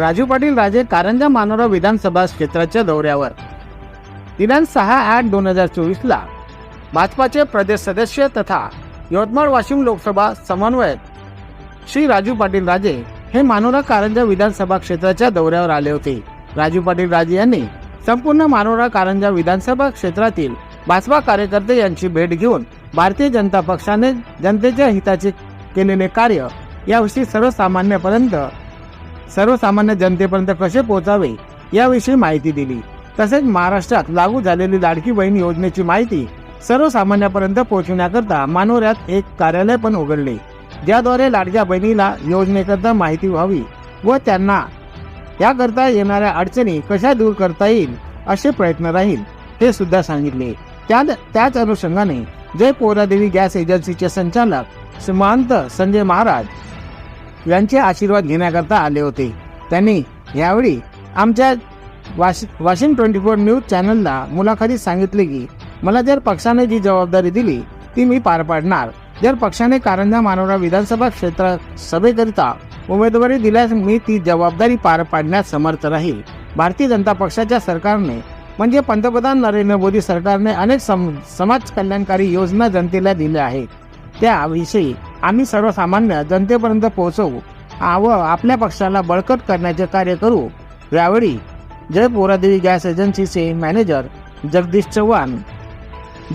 राजू पाटील राजे कारंजा मानोरा विधानसभा क्षेत्राच्या दौऱ्यावर. दिनांक सहा आठ दोन हजार चोवीसला भाजपाचे प्रदेश सदस्य तथा यवतमाळ वाशिम लोकसभा समन्वयक श्री राजू पाटील राजे हे मानोरा कारंजा विधानसभा क्षेत्राच्या दौऱ्यावर आले होते. राजू पाटील राजे यांनी संपूर्ण मानोरा कारंजा विधानसभा क्षेत्रातील भाजपा कार्यकर्ते यांची भेट घेऊन भारतीय जनता पक्षाने जनतेच्या हिताचे केलेले कार्य याविषयी सर्वसामान्यपर्यंत सर्वसामान्य जनतेपर्यंत कसे पोहोचावे याविषयी माहिती दिली. तसेच महाराष्ट्रात लागू झालेली लाडकी बहीण योजनेची माहिती सर्वसामान्यापर्यंत पोहोचवण्याकरता मानोऱ्यात एक कार्यालय पण उघडले. ज्याद्वारे लाडक्या बहिणीला योजनेकरता माहिती व्हावी व त्यांना याकरता येणाऱ्या अडचणी कशा दूर करता येईल असे प्रयत्न राहील हे सुद्धा सांगितले. त्या त्याच अनुषंगाने जय पोरादेवी गॅस एजन्सीचे संचालक श्रीमंत संजय महाराज यांचे आशीर्वाद घेण्याकरता आले होते. त्यांनी यावेळी आमच्या वाश वाशिम ट्वेंटी फोर न्यूज चॅनलला मुलाखतीत सांगितले की मला जर पक्षाने जी जबाबदारी दिली ती मी पार पाडणार. जर पक्षाने कारंजा मानोरा विधानसभा क्षेत्र सभेकरिता उमेदवारी दिल्यास मी ती जबाबदारी पार पाडण्यास समर्थ राहील. भारतीय जनता पक्षाच्या सरकारने म्हणजे पंतप्रधान नरेंद्र मोदी सरकारने अनेक सम समाज कल्याणकारी योजना जनतेला दिल्या आहेत. त्याविषयी आम्ही सर्वसामान्य जनतेपर्यंत पोहोचवू. व आपल्या पक्षाला बळकट करण्याचे कार्य करू. यावेळी जयपोरादेवी गॅस एजन्सीचे मॅनेजर जगदीश चव्हाण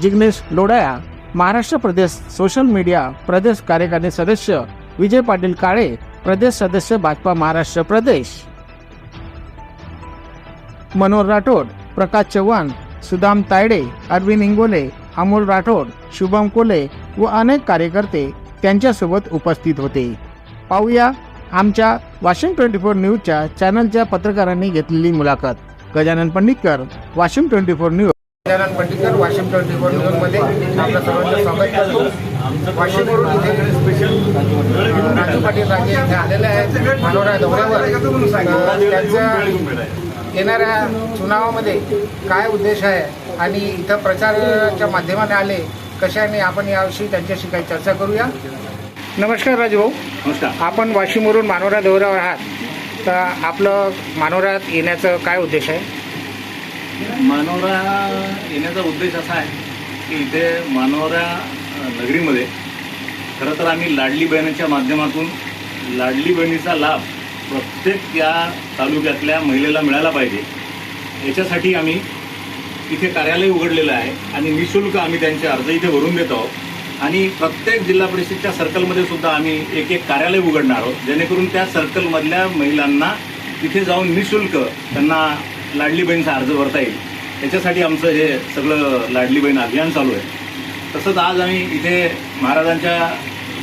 जिग्नेश लोडाया महाराष्ट्र प्रदेश सोशल मीडिया प्रदेश कार्यकारिणी सदस्य विजय पाटील काळे प्रदेश सदस्य भाजपा महाराष्ट्र प्रदेश. मनोहर राठोड प्रकाश चव्हाण सुदाम तायडे अरविंद इंगोले अमोल राठोड शुभम कोले व अनेक कार्यकर्ते त्यांच्यासोबत उपस्थित होते. पाहूया आमच्या वाशिम ट्वेंटी फोर न्यूजच्या चॅनलच्या पत्रकारांनी घेतलेली मुलाखत. Gajanan Panditkar Washim twenty four news Gajanan Panditkar Washim twenty four न्यूजमध्ये आपलं सर्वांचं स्वागत करतो. वाशिमवरून इथे स्पेशल राजू पाटील राजे इथे आलेले आहेत. मनोरा दौऱ्यावर. त्यांच्या त्यांचं येणाऱ्या चुनावामध्ये काय उद्देश आहे आणि इथं प्रचाराच्या माध्यमाने आले कशाने आपण याविषयी त्यांच्याशी काही चर्चा करूया? नमस्कार राजू भाऊ नमस्कार. आपण वाशिमवरून मानोरा दौऱ्यावर आहात. तर आपलं मानोऱ्यात येण्याचं काय उद्देश आहे? मानोरा येण्याचा उद्देश असा आहे की इथे मानोरा नगरीमध्ये खरं तर आम्ही लाडली बहिणीच्या माध्यमातून लाडली बहिणीचा लाभ प्रत्येक या तालुक्यातल्या महिलेला मिळाला पाहिजे. याच्यासाठी आम्ही इथे कार्यालय उघडलेलं आहे आणि निशुल्क आम्ही त्यांचे अर्ज इथे भरून देत आहोत. आणि प्रत्येक जिल्हा परिषदच्या सर्कलमध्ये सुद्धा आम्ही एक एक कार्यालय उघडणार आहोत. जेणेकरून त्या सर्कलमधल्या महिलांना तिथे जाऊन निशुल्क त्यांना लाडली बहीणचा अर्ज भरता येईल. याच्यासाठी आमचं हे सगळं लाडली बहीण अभियान चालू आहे. तसंच आज आम्ही इथे महाराजांच्या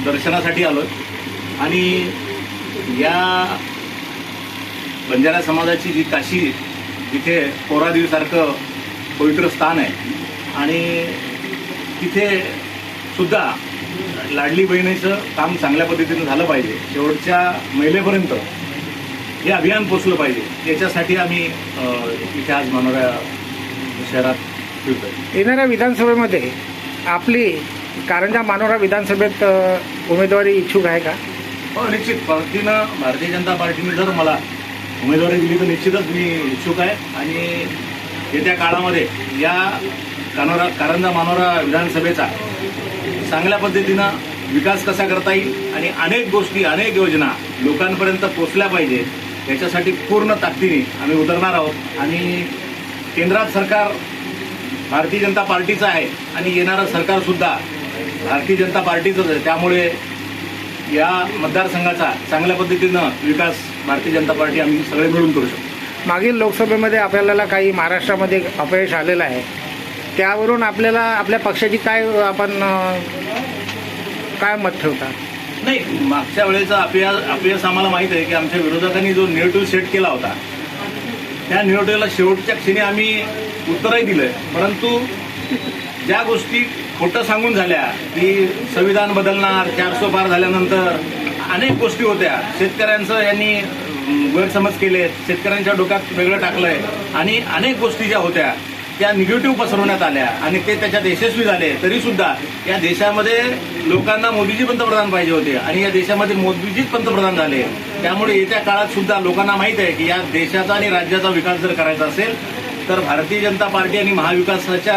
दर्शनासाठी आलो आणि या बंजारा समाजाची जी काशी तिथे पोरादेवीसारखं पवित्र स्थान आहे. आणि तिथे सुद्धा लाडली बहिणीचं काम चांगल्या पद्धतीनं झालं पाहिजे. शेवटच्या महिलेपर्यंत हे अभियान पोचलं पाहिजे. याच्यासाठी आम्ही इथे आज मनोरा शहरात फिरतोय. येणाऱ्या विधानसभेमध्ये आपली कारंजा मानोरा विधानसभेत उमेदवारी इच्छुक आहे का? हो निश्चित. पार्टीनं भारतीय जनता पार्टीने जर मला उमेदवारी दिली तर निश्चितच मी इच्छुक आहे. आणि येत्या काळामध्ये या कानोरा कारंजा मानोरा विधानसभेचा चांगल्या पद्धतीनं विकास कसा करता येईल आणि अनेक गोष्टी अनेक योजना लोकांपर्यंत पोचल्या पाहिजेत याच्यासाठी पूर्ण ताकदीने आम्ही उतरणार आहोत. आणि केंद्रात सरकार भारतीय जनता पार्टीचं आहे आणि येणारं सरकारसुद्धा भारतीय जनता पार्टीचंच आहे. त्यामुळे या मतदारसंघाचा चांगल्या पद्धतीनं विकास भारतीय जनता पार्टी आम्ही सगळे मिळून करू शकतो. मागील लोकसभेमध्ये आपल्याला काही महाराष्ट्रामध्ये अपयश आलेलं आहे. त्यावरून आपल्याला आपल्या पक्षाची काय आपण काय मत ठेवता? नाही मागच्या वेळेचा अपयश अपयश आम्हाला माहीत आहे की आमच्या विरोधकांनी जो निगेटिव्ह सेट केला होता त्या निगेटिव्हला शेवटच्या क्षणी आम्ही उत्तरही दिलं परंतु ज्या गोष्टी खोटं सांगून झाल्या की संविधान बदलणार चारसो पार झाल्यानंतर अनेक गोष्टी होत्या. शेतकऱ्यांचं यांनी गैरसमज केले शेतकऱ्यांच्या डोक्यात वेगळं टाकलंय. आणि अनेक गोष्टी ज्या होत्या त्या निगेटिव्ह पसरवण्यात आल्या. आणि ते त्याच्यात यशस्वी झाले. तरी सुद्धा या देशामध्ये लोकांना मोदीजी पंतप्रधान पाहिजे होते. आणि या देशामध्ये मोदीजीच पंतप्रधान झाले. त्यामुळे येत्या काळात सुद्धा लोकांना माहीत आहे की या देशाचा आणि राज्याचा विकास जर करायचा असेल तर भारतीय जनता पार्टी आणि महाविकासाच्या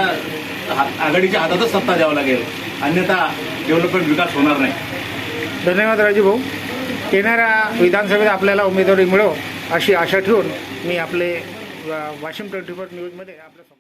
आघाडीच्या हातातच सत्ता द्यावं लागेल. अन्यथा डेव्हलपमेंट विकास होणार नाही. धन्यवाद राजू भाऊ येणाऱ्या विधानसभेत आपल्याला उमेदवारी मिळो अशी आशा ठेवून मी आपले वाशिम ट्वेंटी फोर न्यूजमध्ये आपलं